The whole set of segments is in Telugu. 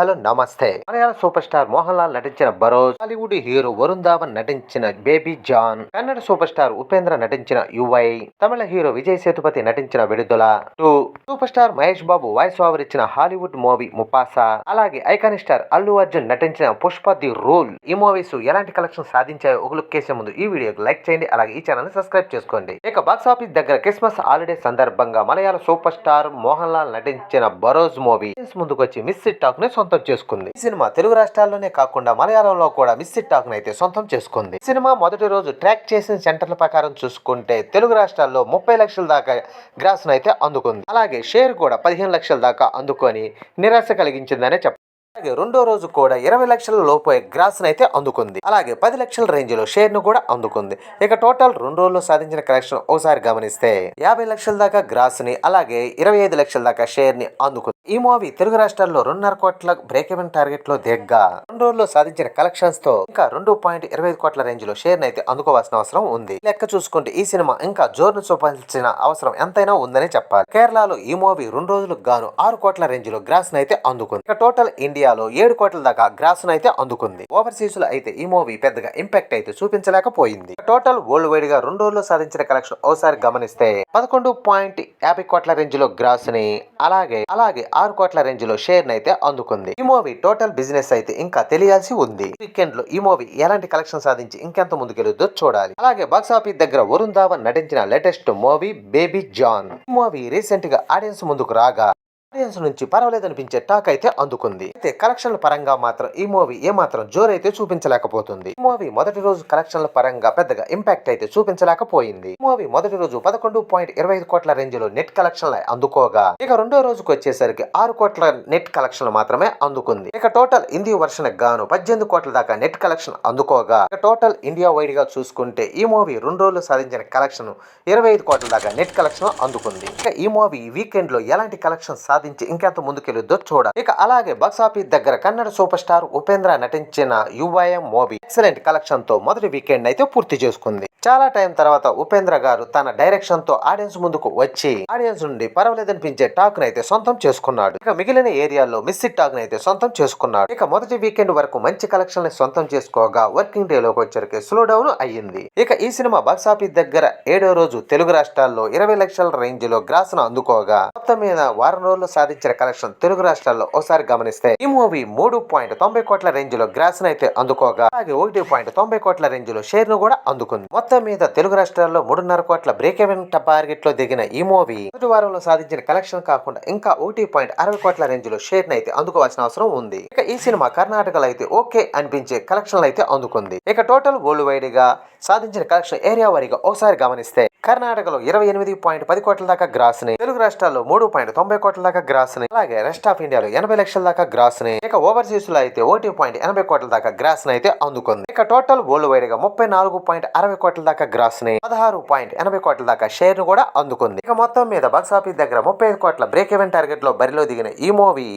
హలో నమస్తే. మలయాళ సూపర్ స్టార్ మోహన్ లాల్ నటించిన బరోజ్ హాలీవుడ్ హీరో వరుణ్ ధావన్ నటించిన baby John Kannada super star Upendra నటించిన యువై తమిళ హీరో విజయ్ సేతుపతి నటించిన Vidudala two super star Mahesh Babu voice over ఇచ్చిన హాలీవుడ్ మూవీ ముపాసా అలాగే ఐకానిక్ స్టార్ అల్లు అర్జున్ నటించిన పుష్ప ది రూల్. ఈ మూవీస్ ఎలాంటి కలెక్షన్ సాధించాయో ఒక లుక్ చేసే ముందు ఈ వీడియోకి లైక్ చేయండి అలాగే ఈ ఛానల్ని సబ్స్క్రైబ్ చేసుకోండి. ఇక బాక్స్ ఆఫీస్ దగ్గర క్రిస్మస్ హాలిడే సందర్భంగా మలయాళ సూపర్ స్టార్ మోహన్ లాల్ నటించిన బరోజ్ మూవీ. ముందుకు వచ్చి మిస్ టాక్ని సొంతం చేసుకుంది. ఈ సినిమా తెలుగు రాష్ట్రాల్లోనే కాకుండా మలయాళంలో కూడా మిస్ టాక్ అయితే సొంతం చేసుకుంది. సినిమా మొదటి రోజు ట్రాక్ చేసిన సెంటర్ల ప్రకారం చూసుకుంటే తెలుగు రాష్ట్రాల్లో ముప్పై లక్షల దాకా గ్రాస్ అయితే అందుకుంది. అలాగే షేర్ కూడా పదిహేను లక్షల దాకా అందుకొని నిరాశ కలిగించిందనే చెప్పాలి అలాగే రెండో రోజు కూడా ఇరవై లక్షల లోపు గ్రాస్ అయితే అందుకుంది. అలాగే పది లక్షల రేంజ్లో షేర్ను కూడా అందుకుంది. ఇక టోటల్ రెండు రోజుల్లో సాధించిన కలెక్షన్ ఒకసారి గమనిస్తే యాభై లక్షల దాకా గ్రాస్ని అలాగే ఇరవై ఐదు లక్షల దాకా షేర్ని అందుకుంది ఈ మూవీ తెలుగు రాష్ట్రాల్లో రెండున్నర కోట్ల బ్రేక్ ఈవెన్ టార్గెట్లో దిగ్గా. రెండు రోజుల్లో సాధించిన కలెక్షన్స్తో ఇంకా రెండు పాయింట్ ఇరవై ఐదు కోట్ల రేంజ్లో షేర్ అయితే అందుకోవాల్సిన అవసరం ఉంది. లెక్క చూసుకుంటే ఈ సినిమా ఇంకా జోరును చూపాల్సిన అవసరం ఎంతైనా ఉందని చెప్పాలి. కేరళలో ఈ మూవీ రెండు రోజులకు గాను ఆరు కోట్ల రేంజ్లో గ్రాస్ అయితే అందుకుంది. ఇక టోటల్ ఇండియాలో ఏడు కోట్ల దాకా గ్రాస్ అయితే అందుకుంది. ఓవర్సీస్లో అయితే ఈ మూవీ పెద్దగా ఇంపాక్ట్ అయితే చూపించలేకపోయింది. టోటల్ వరల్డ్ వైడ్గా రెండు రోజుల్లో సాధించిన కలెక్షన్ ఒకసారి గమనిస్తే పదకొండు పాయింట్ యాభై కోట్ల రేంజ్లో గ్రాస్ని అలాగే అలాగే ఆరు కోట్ల రేంజ్లో షేర్ అయితే అందుకుంది. ఈ మూవీ టోటల్ బిజినెస్ అయితే ఇంకా తెలియాల్సి ఉంది. వీకెండ్లో ఈ మూవీ ఎలాంటి కలెక్షన్ సాధించి ఇంకెంత ముందుకెళ్తుందో చూడాలి. అలాగే బాక్స్ ఆఫీస్ దగ్గర వరుణ్ ధావన్ నటించిన లేటెస్ట్ మూవీ బేబీ జాన్. ఈ మూవీ రీసెంట్గా ఆడియన్స్ ముందుకు రాగా ఆడియన్స్ నుంచి పర్వాలేదు అనిపించే టాక్ అయితే అందుకుంది. అయితే కలెక్షన్ల పరంగా మాత్రం ఈ మూవీ ఏమాత్రం జోరైతే చూపించలేకపోతుంది. ఈ మూవీ మొదటి రోజు కలెక్షన్ల పరంగా పెద్దగా ఇంపాక్ట్ అయితే చూపించలేకపోయింది. మూవీ మొదటి రోజు పదకొండు పాయింట్ ఇరవై ఐదు కోట్ల రేంజ్లో నెట్ కలెక్షన్లు అందుకోగా. ఇక రెండో రోజుకు వచ్చేసరికి ఆరు కోట్ల నెట్ కలెక్షన్లు మాత్రమే అందుకుంది. ఇక టోటల్ హిందీ వర్షన్ గాను పద్దెనిమిది కోట్ల దాకా నెట్ కలెక్షన్ అందుకోగా. ఇక టోటల్ ఇండియా వైడ్గా చూసుకుంటే ఈ మూవీ రెండు రోజులు సాధించిన కలెక్షన్ ఇరవై ఐదు కోట్ల దాకా నెట్ కలెక్షన్ అందుకుంది. ఇక ఈ మూవీ వీకెండ్లో ఎలాంటి కలెక్షన్ సాధించి ఇంకెంత ముందుకెళ్ళొద్దో చూడాలి. ఇక అలాగే బాక్స్ ఆఫీస్ దగ్గర కన్నడ సూపర్ స్టార్ ఉపేంద్ర నటించిన యువయం మూవీ ఎక్సలెంట్ కలెక్షన్తో మొదటి వీకెండ్ అయితే పూర్తి చేసుకుంది. చాలా టైం తర్వాత ఉపేంద్ర గారు తన డైరెక్షన్తో ఆడియన్స్ ముందుకు వచ్చి ఆడియన్స్ నుండి పర్వాలేదనిపించే టాక్ అయితే సొంతం చేసుకున్నాడు. ఇక మిగిలిన ఏరియాల్లో మిస్ టాక్ అయితే సొంతం చేసుకున్నాడు. ఇక మొదటి వీకెండ్ వరకు మంచి కలెక్షన్ సొంతం చేసుకోగా వర్కింగ్ డే లోకి వచ్చరికి స్లో డౌన్ అయ్యింది. ఇక ఈ సినిమా బాక్సాఫీస్ దగ్గర ఏడో రోజు తెలుగు రాష్ట్రాల్లో ఇరవై లక్షల రేంజ్లో గ్రాస్ను అందుకోగా మొత్తం మీద వారం రోజుల్లో సాధించిన కలెక్షన్ తెలుగు రాష్ట్రాల్లో ఒకసారి గమనిస్తే ఈ మూవీ మూడు పాయింట్ తొంభై కోట్ల రేంజ్లో గ్రాస్ అయితే అందుకోగా అలాగే ఒకటి పాయింట్ తొంభై కోట్ల రేంజ్లో షేర్ను కూడా అందుకుంది. మొత్తం మొత్తం మీద తెలుగు రాష్ట్రాల్లో మూడున్నర కోట్ల బ్రేక్ ఎవెన్ టార్గెట్లో దిగిన ఈ మూవీ మొదటి వారంలో సాధించిన కలెక్షన్ కాకుండా ఇంకా ఒకటి పాయింట్ అరవై కోట్ల రేంజ్లో షేర్ అయితే అందుకోవాల్సిన అవసరం ఉంది. ఇక ఈ సినిమా కర్ణాటకలో అయితే ఓకే అనిపించే కలెక్షన్లు అయితే అందుకుంది. ఇక టోటల్ వరల్డ్ వైడ్గా సాధించిన కలెక్షన్ ఏరియా వారీగా ఒకసారి గమనిస్తే కర్ణాటకలో ఇరవై ఎనిమిది పాయింట్ పది కోట్ల దాకా గ్రాస్ని తెలుగు రాష్ట్రాల్లో మూడు పాయింట్ తొంభై కోట్ల దాకా గ్రాస్ని అలాగే రెస్ట్ ఆఫ్ ఇండియాలో ఎనభై లక్షల దాకా గ్రాస్ని ఇక ఓవర్సీస్లో అయితే ఒకటి పాయింట్ ఎనభై కోట్ల దాకా గ్రాస్ని అయితే అందుకుంది. ఇక టోటల్ వరల్డ్ వైడ్గా ముప్పై నాలుగు పాయింట్ అరవై కోట్ల దాకా గ్రాస్ని పదహారు పాయింట్ ఎనభై కోట్ల దాకా షేర్ను కూడా అందుకుంది. ఇక మొత్తం మీద బాక్స్ ఆఫీస్ దగ్గర ముప్పై కోట్ల బ్రేక్ ఈవెన్ టార్గెట్లో బరిలో దిగిన ఈ మూవీ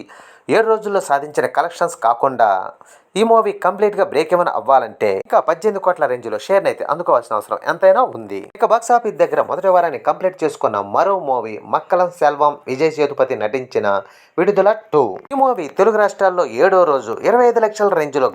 ఏడు రోజుల్లో సాధించిన కలెక్షన్స్ కాకుండా ఈ మూవీ కంప్లీట్గా బ్రేక్ ఏమైనా అవ్వాలంటే ఇంకా పద్దెనిమిది కోట్ల రేంజ్లో అయితే అందుకోవాల్సిన అవసరం ఎంతైనా ఉంది. ఇక బాక్స్ ఆఫీస్ దగ్గర మొదటి వారాన్ని కంప్లీట్ చేసుకున్న మరో మూవీ మక్కలం సెల్వం విజయ్ సేతుపతి నటించిన విడుదల టూ ఈ మూవీ తెలుగు రాష్ట్రాల్లో ఏడో రోజు ఇరవై ఐదు లక్షల రేంజ్లో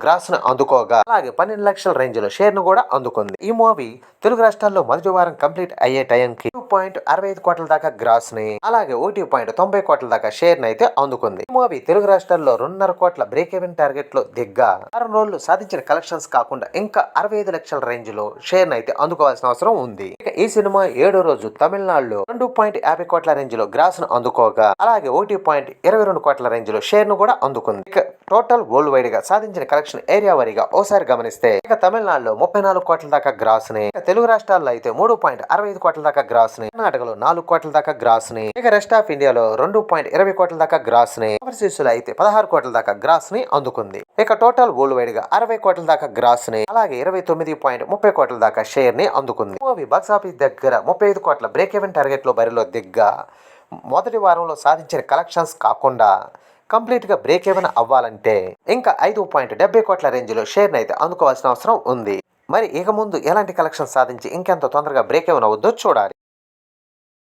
అందుకోగా అలాగే పన్నెండు లక్షల రేంజ్లో కూడా అందుకుంది. ఈ మూవీ తెలుగు రాష్ట్రాల్లో మొదటి వారం కంప్లీట్ అయ్యే టైంకి టూ పాయింట్ అరవై ఐదు కోట్ల దాకా గ్రాస్ని అలాగే ఒకటి పాయింట్ తొంభై కోట్ల దాకా షేర్ అయితే అందుకుంది. ఈ మూవీ తెలుగు రాష్ట్రాల్లో రెండున్నర కోట్ల బ్రేక్ ఎవెన్ టార్గెట్లో దిగ్గా వారం రోజులు సాధించిన కలెక్షన్స్ కాకుండా ఇంకా అరవై ఐదు లక్షల రేంజ్లో షేర్ అయితే అందుకోవాల్సిన అవసరం ఉంది. ఇక ఈ సినిమా ఏడో రోజు తమిళనాడులో రెండు పాయింట్ యాభై కోట్ల రేంజ్లో గ్రాస్ను అందుకోగా అలాగే ఒకటి పాయింట్ ఇరవై రెండు కోట్ల రేంజ్లో షేర్ను కూడా అందుకుంది. ఇక టోటల్ వరల్డ్ వైడ్గా సాధించిన కలెక్షన్ ఏరియా వారీగా ఓసారి గమనిస్తే ఇక తమిళనాడులో ముప్పై నాలుగు కోట్ల దాకా గ్రాస్ని ఇక తెలుగు రాష్ట్రాల్లో అయితే మూడు పాయింట్ అరవై ఐదు కోట్ల దాకా గ్రాస్ని కర్ణాటకలో నాలుగు కోట్ల దాకా గ్రాస్ని ఇక రెస్ట్ ఆఫ్ ఇండియాలో రెండు పాయింట్ ఇరవై కోట్ల దాకా గ్రాస్ని ఓవర్సీస్లో అయితే పదహారు కోట్ల దాకా గ్రాస్ని అందుకుంది. ఇక టోటల్ వరల్డ్ వైడ్గా అరవై కోట్ల దాకా గ్రాస్ని అలాగే ఇరవై తొమ్మిది పాయింట్ ముప్పై కోట్ల దాకా షేర్ని అందుకుంది. మూవీ బాక్స్ ఆఫీస్ దగ్గర ముప్పై ఐదు కోట్ల బ్రేక్ ఈవెన్ టార్గెట్లో బరిలో దిగ్గా మొదటి వారంలో సాధించిన కలెక్షన్స్ కాకుండా కంప్లీట్గా బ్రేక్ ఏమైనా అవ్వాలంటే ఇంకా ఐదు పాయింట్ డెబ్బై కోట్ల రేంజ్లో షేర్ని అయితే అందుకోవాల్సిన అవసరం ఉంది. మరి ఇక ముందు ఎలాంటి కలెక్షన్ సాధించి ఇంకెంత తొందరగా బ్రేక్ ఏమైనా అవుద్దో చూడాలి.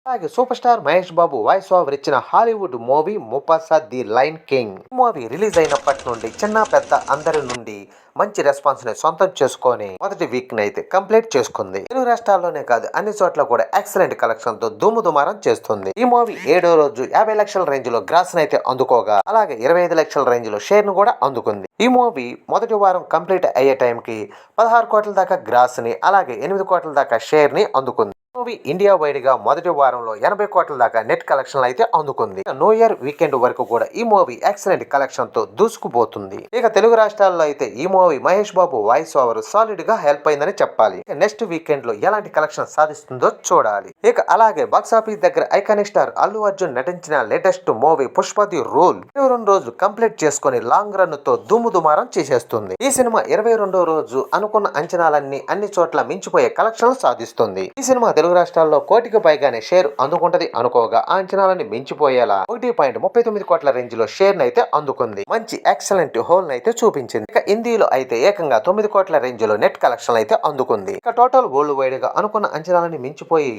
అలాగే super star Mahesh Babu voice over ఇచ్చిన Hollywood movie Mufasa the lion king. Movie release అయినప్పటి నుండి చిన్న పెద్ద అందరి నుండి మంచి రెస్పాన్స్ని సొంతం చేసుకొని మొదటి వీక్ని అయితే కంప్లీట్ చేసుకుంది. తెలుగు రాష్ట్రాల్లోనే కాదు అన్ని చోట్ల కూడా ఎక్సలెంట్ కలెక్షన్తో దుమ్ము దుమారం చేస్తుంది. ఈ మూవీ ఏడో రోజు యాభై లక్షల రేంజ్లో గ్రాస్ అయితే అందుకోగా అలాగే ఇరవై ఐదు లక్షల రేంజ్లో షేర్ను కూడా అందుకుంది. ఈ మూవీ మొదటి వారం కంప్లీట్ అయ్యే టైంకి పదహారు కోట్ల దాకా గ్రాస్ని అలాగే ఎనిమిది కోట్ల దాకా షేర్ని అందుకుంది. మూవీ ఇండియా వైడ్గా మొదటి వారంలో ఎనభై కోట్ల దాకా నెట్ కలెక్షన్లు అయితే అందుకుంది. న్యూ ఇయర్ వీకెండ్ వరకు కూడా ఈ మూవీ ఎక్సలెంట్ కలెక్షన్తో దూసుకుపోతుంది. ఇక తెలుగు రాష్ట్రాల్లో అయితే ఈ movie Mahesh Babu voice over సాలిడ్గా హెల్ప్ అయిందని చెప్పాలి. నెక్స్ట్ వీకెండ్లో ఎలాంటి కలెక్షన్ సాధిస్తుందో చూడాలి. ఇక అలాగే బాక్సాఫీస్ దగ్గర ఐకానిక్ స్టార్ అల్లు అర్జున్ నటించిన లేటెస్ట్ మూవీ పుష్పతి రూల్ ఇరవై రెండు రోజులు కంప్లీట్ చేసుకుని లాంగ్ రన్తో దుమ్ము దుమారం చేసేస్తుంది. ఈ సినిమా ఇరవై రెండో రోజు అనుకున్న అంచనాలన్నీ అన్ని చోట్ల మించిపోయే కలెక్షన్లు సాధిస్తుంది. ఈ సినిమా తెలుగు రాష్ట్రాల్లో కోటికి పైగానే షేర్ అందుకుంటది అనుకోగా అంచనాలని మించిపోయేలా ఒకటి పాయింట్ ముప్పై తొమ్మిది కోట్ల రేంజ్లో షేర్ నైతే అందుకుంది. మంచి ఎక్సలెంట్ హోల్ నైతే చూపించింది. ఇక హిందీలో అయితే ఏకంగా తొమ్మిది కోట్ల రేంజ్లో నెట్ కలెక్షన్ అయితే అందుకుంది. ఇక టోటల్ వరల్డ్ వైడ్గా అనుకున్న అంచనాలని మించిపోయి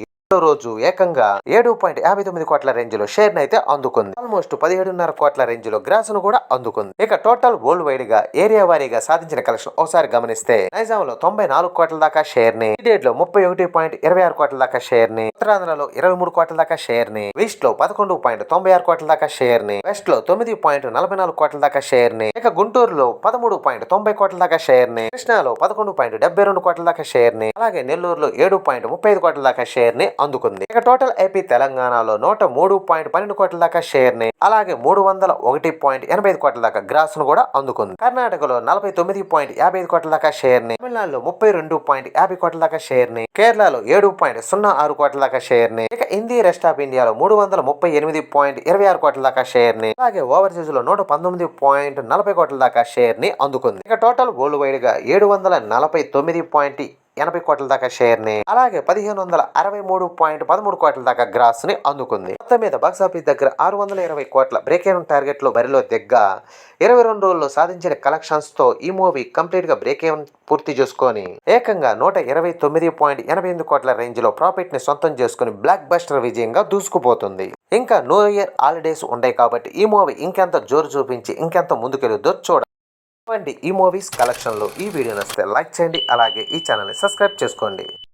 రోజు ఏకంగా ఏడు పాయింట్ యాభై తొమ్మిది కోట్ల రేంజ్లో షేర్ అయితే అందుకుంది. ఆల్మోస్ట్ పదిహేడున్నర కోట్ల రేంజ్లో గ్రాస్ను కూడా అందుకుంది. ఇక టోటల్ వరల్డ్ వైడ్గా ఏరియా వారీగా సాధించిన కలెక్షన్ ఒకసారి గమనిస్తే నైజాం లో తొంభై నాలుగు కోట్ల దాకా షేర్ని డేట్లో ముప్పై ఒకటి పాయింట్ ఇరవై ఆరు కోట్ల దాకా షేర్ని ఉత్తరాంధ్రలో ఇరవై మూడు కోట్ల దాకా షేర్ని వెస్ట్లో పదకొండు పాయింట్ తొంభై ఆరు కోట్ల దాకా షేర్ని వెస్ట్లో తొమ్మిది పాయింట్ నలభై నాలుగు కోట్ల దాకా షేర్ని ఇక గుంటూరులో పదమూడు పాయింట్ తొంభై కోట్ల దాకా షేర్ని కృష్ణాలో పదకొండు పాయింట్ డెబ్బై రెండు కోట్ల దాకా షేర్ని అలాగే నెల్లూరులో ఏడు పాయింట్ ముప్పై ఐదు కోట్ల దాకా షేర్ని అందుకుంది. ఇక టోటల్ ఏపీ తెలంగాణలో నూట మూడు పాయింట్ పన్నెండు కోట్ల దాకా షేర్ని అలాగే మూడు వందల ఒకటి పాయింట్ ఎనభై ఐదు కోట్ల దాకా గ్రాస్ను కూడా అందుకుంది. కర్ణాటకలో నలభై తొమ్మిది పాయింట్ యాభై ఐదు కోట్ల దాకా షేర్ని తమిళనాడులో ముప్పై రెండు పాయింట్ యాభై కోట్ల దాకా షేర్ని కేరళలో ఏడు పాయింట్ సున్నా ఆరు కోట్ల దాకా షేర్ని ఇక హిందీ రెస్ట్ ఆఫ్ ఇండియాలో మూడు వందల ముప్పై ఎనిమిది పాయింట్ ఇరవై ఆరు కోట్ల దాకా షేర్ని అలాగే ఓవర్సీస్లో నూట పంతొమ్మిది పాయింట్ నలభై కోట్ల దాకా షేర్ని అందుకుంది. ఇక టోటల్ వరల్డ్ వైడ్గా ఏడు వందల నలభై తొమ్మిది పాయింట్ ఎనభై కోట్ల దాకా షేర్ని అలాగే పదిహేను వందల అరవై మూడు పాయింట్ పదమూడు కోట్ల దాకా గ్రాస్ని అందుకుంది. మొత్తం మీద బాక్సాఫీస్ దగ్గర ఆరు వందల ఇరవై కోట్ల బ్రేక్ ఈవెన్ టార్గెట్లో బరిలో దిగ్గ ఇరవై రెండు రోజుల్లో సాధించిన కలెక్షన్స్తో ఈ మూవీ కంప్లీట్గా బ్రేక్ ఈవెన్ పూర్తి చేసుకొని ఏకంగా నూట ఇరవై తొమ్మిది పాయింట్ ఎనభై ఎనిమిది కోట్ల రేంజ్లో ప్రాఫిట్ని సొంతం చేసుకుని బ్లాక్ బస్టర్ విజయంగా దూసుకుపోతుంది. ఇంకా న్యూ ఇయర్ హాలిడేస్ ఉన్నాయి కాబట్టి ఈ మూవీ ఇంకెంత జోరు చూపించి ఇంకెంత ముందుకెళ్ళొద్దో చూడ ఇవ్వండి ఈ మూవీస్ కలెక్షన్లో. ఈ వీడియో నచ్చితే లైక్ చేయండి అలాగే ఈ ఛానల్ని సబ్స్క్రైబ్ చేసుకోండి.